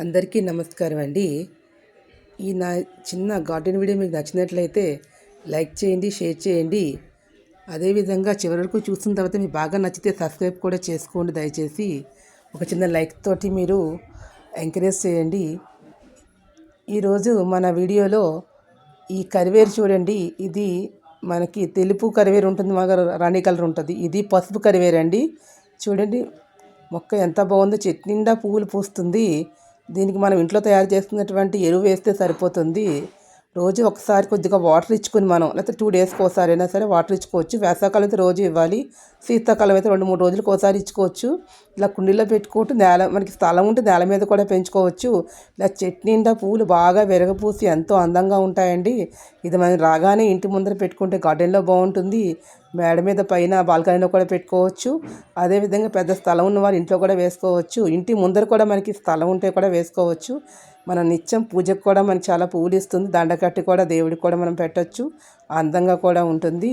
అందరికీ నమస్కారం అండి. ఈ నా చిన్న గార్డెన్ వీడియో మీకు నచ్చినట్లయితే లైక్ చేయండి షేర్ చేయండి. అదేవిధంగా చివరి వరకు చూసిన తర్వాత మీకు బాగా నచ్చితే సబ్స్క్రైబ్ కూడా చేసుకోండి. దయచేసి ఒక చిన్న లైక్ తోటి మీరు ఎంకరేజ్ చేయండి. ఈరోజు మన వీడియోలో ఈ కరివేరు చూడండి. ఇది మనకి తెలుపు కరివేరు ఉంటుంది మాకు రాణి కలర్ ఉంటుంది. ఇది పసుపు కరివేరు అండి చూడండి మొక్క ఎంత బాగుందో చెట్టు నిండా పువ్వులు పూస్తుంది. దీనికి మనం ఇంట్లో తయారు చేసుకున్నటువంటి ఎరువు వేస్తే సరిపోతుంది. రోజు ఒకసారి కొద్దిగా వాటర్ ఇచ్చుకుని మనం లేకపోతే టూ డేస్కి ఒకసారి అయినా సరే వాటర్ ఇచ్చుకోవచ్చు. వేసవకాలం అయితే రోజు ఇవ్వాలి. శీతాకాలం అయితే రెండు మూడు రోజులకు ఒకసారి ఇచ్చుకోవచ్చు. ఇలా కుండీలో పెట్టుకుంటూ నేల మనకి స్థలం ఉంటే నేల మీద కూడా పెంచుకోవచ్చు. ఇలా చెట్నిండా పూలు బాగా విరగపూసి ఎంతో అందంగా ఉంటాయండి. ఇది మనం రాగానే ఇంటి ముందర పెట్టుకుంటే గార్డెన్లో బాగుంటుంది. మేడ మీద పైన బాల్కనీలో కూడా పెట్టుకోవచ్చు. అదేవిధంగా పెద్ద స్థలం ఉన్న ఇంట్లో కూడా వేసుకోవచ్చు. ఇంటి ముందర కూడా మనకి స్థలం ఉంటే కూడా వేసుకోవచ్చు. మన నిత్యం పూజకు కూడా మనకి చాలా పూలు ఇస్తుంది. దండకట్టి కూడా దేవుడికి కూడా మనం పెట్టచ్చు. అందంగా కూడా ఉంటుంది.